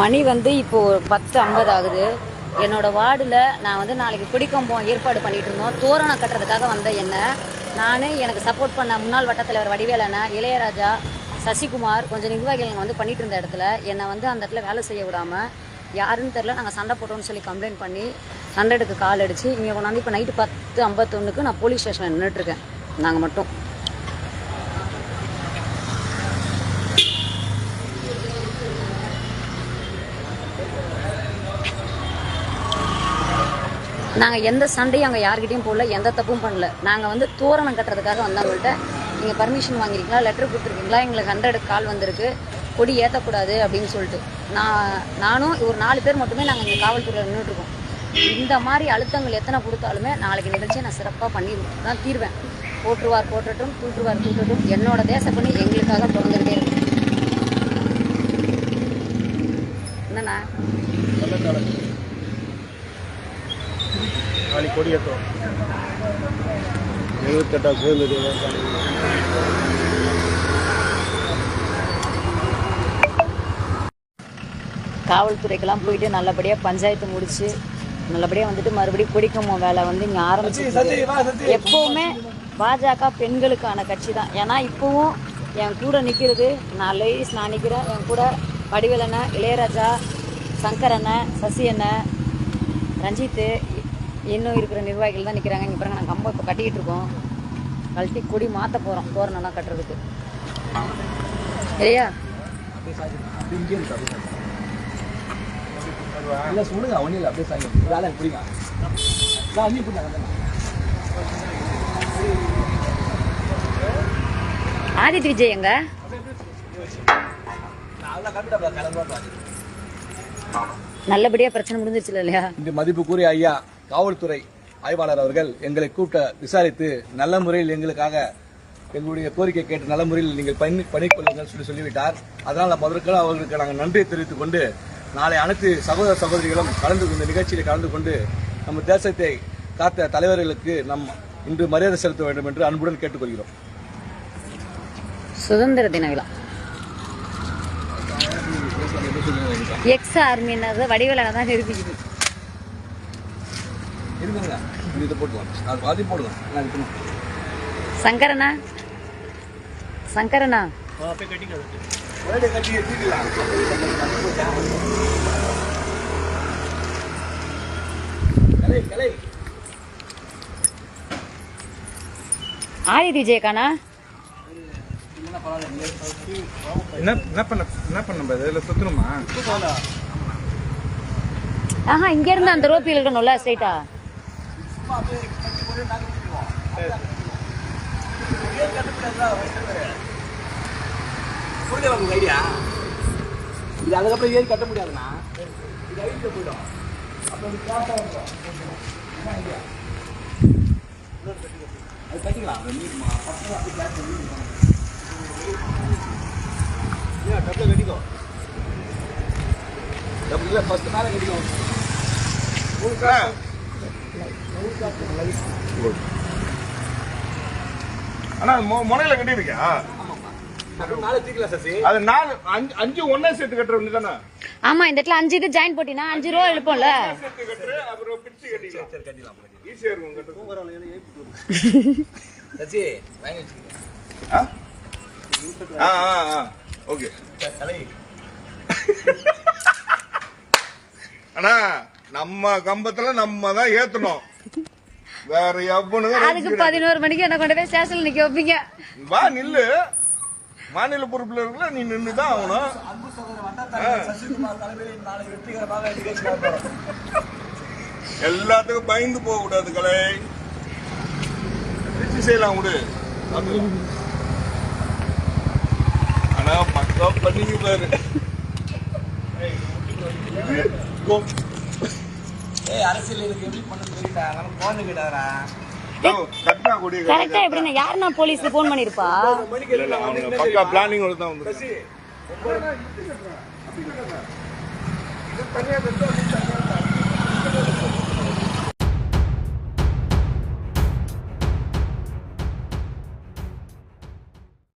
மணி வந்து இப்போ பத்து ஐம்பது ஆகுது. என்னோட வார்டில் நான் வந்து நாளைக்கு குடிக்கம்போம் ஏற்பாடு பண்ணிட்டு இருந்தோம். தோரணம் கட்டுறதுக்காக வந்த என்ன நான் எனக்கு சப்போர்ட் பண்ண முன்னாள் வட்டத்தலைவர் வடிவேலனை இளையராஜா சசிகுமார் கொஞ்சம் நிர்வாகிகள் வந்து பண்ணிட்டு இருந்த இடத்துல என்னை வந்து அந்த இடத்துல வேலை செய்ய விடாமல் யாருன்னு தெரில நாங்கள் சண்டை போட்டோம்னு சொல்லி கம்ப்ளைண்ட் பண்ணி சண்டை எடுக்க கால் அடித்து இங்கே கொண்டாந்து இப்போ நைட்டு பத்து ஐம்பத்தொன்றுக்கு நான் போலீஸ் ஸ்டேஷனில் நின்றுட்டுருக்கேன் நாங்கள் மட்டும். நாங்கள் எந்த சண்டையும் அங்கே யார்கிட்டையும் போடல எந்த தப்பும் பண்ணல. நாங்கள் வந்து தோரணம் கட்டுறதுக்காக வந்தவங்கள்ட்ட நீங்கள் பர்மிஷன் வாங்கியிருக்கீங்களா லெட்டர் கொடுத்துருக்கீங்களா? எங்களுக்கு ஹண்ட்ரட் கால் வந்திருக்கு. கொடி ஏற்றக்கூடாது அப்படின்னு சொல்லிட்டு. நான் நானும் ஒரு நாலு பேர் மட்டுமே நாங்கள் இங்கே காவல்துறையில் நின்றுட்டுருக்கோம் இந்த மாதிரி அழுத்தங்கள் எத்தனை கொடுத்தாலுமே நாளைக்கு நிகழ்ச்சியை நான் சிறப்பாக பண்ணி தான் தீர்வேன். போற்றுவார் போற்றட்டும் தூற்றுவார் தூற்றட்டும். என்னோட தேசப்பணி எங்களுக்காக தொடர்ந்துகிட்டே இருக்கு. என்னண்ணா? நாளைக்கு கொடியேற்றம். எழுபத்தெட்டாம் சுதந்திர காவல்துறைக்கெல்லாம் போயிட்டு நல்லபடியாக பஞ்சாயத்து முடிச்சு நல்லபடியாக வந்துட்டு மறுபடியும் கொடிக்கம்பம் வேலை வந்து இங்கே ஆரம்பிச்சு எப்போவுமே பாஜக பெண்களுக்கான கட்சி தான். ஏன்னா இப்போவும் என் கூட நிற்கிறது நான் லேடிஸ் நான் நிற்கிறேன் என் கூட வடிவேல் அண்ணன் இளையராஜா சங்கர் அண்ணன் சசி அண்ணன் ரஞ்சித்து இன்னும் இருக்கிற நிர்வாகிகள் தான் நிற்கிறாங்க இங்கே பாருங்க நாங்கள் கம்பம் இப்போ கட்டிக்கிட்டு இருக்கோம். கழட்டி கொடி மாற்ற போகிறோம் தோரணம்லாம் கட்டுறதுக்கு. இல்லையா இல்ல சொல்லுங்க ஒன்றும் இல்லை அப்படியே சாங்க வேலை பிடிங்க அண்ணி பிடிங்க ஆதித்ய விஜய் எங்க? நல்லா கண்டுட்டா கிளம்புறா நல்லபடியாக பிரச்சனை முடிஞ்சிருச்சுல இல்லையா? இந்த மதிப்புக்குரிய ஐயா. காவல்துறை ஆய்வாளர் அவர்கள் எங்களை கூட்ட விசாரித்து நல்ல முறையில் எங்களுக்காக எங்களுடைய கோரிக்கை கேட்டு நல்ல முறையில் நீங்கள் பணி பணிக்கொள்ளுங்கள் சொல்லி சொல்லிவிட்டார் அதனால் முதற்கெல்லாம் அவர்களுக்கு நாங்கள் நன்றியை தெரிவித்துக் கொண்டு நாளை அனைத்து சகோதர சகோதரிகளும் கலந்து இந்த நிகழ்ச்சியில் கலந்து கொண்டு நம்ம தேசத்தை காத்த தலைவர்களுக்கு நம் இன்று மரியாதை செலுத்த வேண்டும் என்று அன்புடன் கேட்டுக்கொள்கிறோம் சுதந்திர தின விழா எக்ஸ் ஆர்மின்னது வடிவேல தான் நிரூபிக்குது இருங்க இதை போட்டுக்கலாம். அது பாதி போடலாம் நான் இருக்கணும் கலை கலை. ஆதித்ய விஜயக்கானா? என்ன என்ன பண்ண என்ன பண்ண இதில் சுற்றணுமா ஆஹா இங்க இருந்து அந்த ரோப்பி இருக்கணும்ல ஸ்ட்ரைட்டா புரியுதா உங்களுக்கு ஐடியா இது அதுக்கப்புறம் ஏறி கட்ட முடியாதுண்ணா இது ஐடியில் போயிடும் அப்புறம் இது கிராஸாக இருக்கும் என்ன ஐடியா அது கட்டிக்கலாம் அது நீட் பசங்க அப்படி கிளாஸ் டப்பில் கட்டிக்கோ ஃபஸ்ட்டு மேலே கட்டிக்கோ ஆனா மொ- முனையில சசி அது நாலு அஞ்சு அஞ்சு ஒன்னே சேர்த்து கட்டுற ஒன்று தானே? ஆமா இந்த இடத்துல அஞ்சு இது ஜாயின் போட்டினா அஞ்சு ரூபா எழுப்போம்ல ஓகே. அண்ணா நம்ம கம்பத்துல நம்ம தான் ஏத்தணும். வேற எவனுங்க அதுக்கு பதினோரு மணிக்கு என்ன கொண்டு போய் ஸ்டேஷன்ல நிக்க வைப்பீங்க. வா நில்லு. மாநில பொறுப்புல இருக்கல நீ நின்று தான் ஆகணும். எல்லாத்துக்கும் பயந்து போக கூடாது கலை. வச்சு செய்யலாம் விடு. ஆனா பக்கா பண்ணிங்க பாரு. ஏய் அரசியல் இதுக்கு எப்படி பண்ண சொல்லிட்டா? நம்ம போன கிட்டாரா ஓ, கட்டினா கொடி கரெக்டா. எப்படின்னா யாருன்னா போலீஸ் போன் பண்ணிருப்பா? மணிக்கு இல்ல, அவங்க பக்கா பிளானிங் தான் வந்து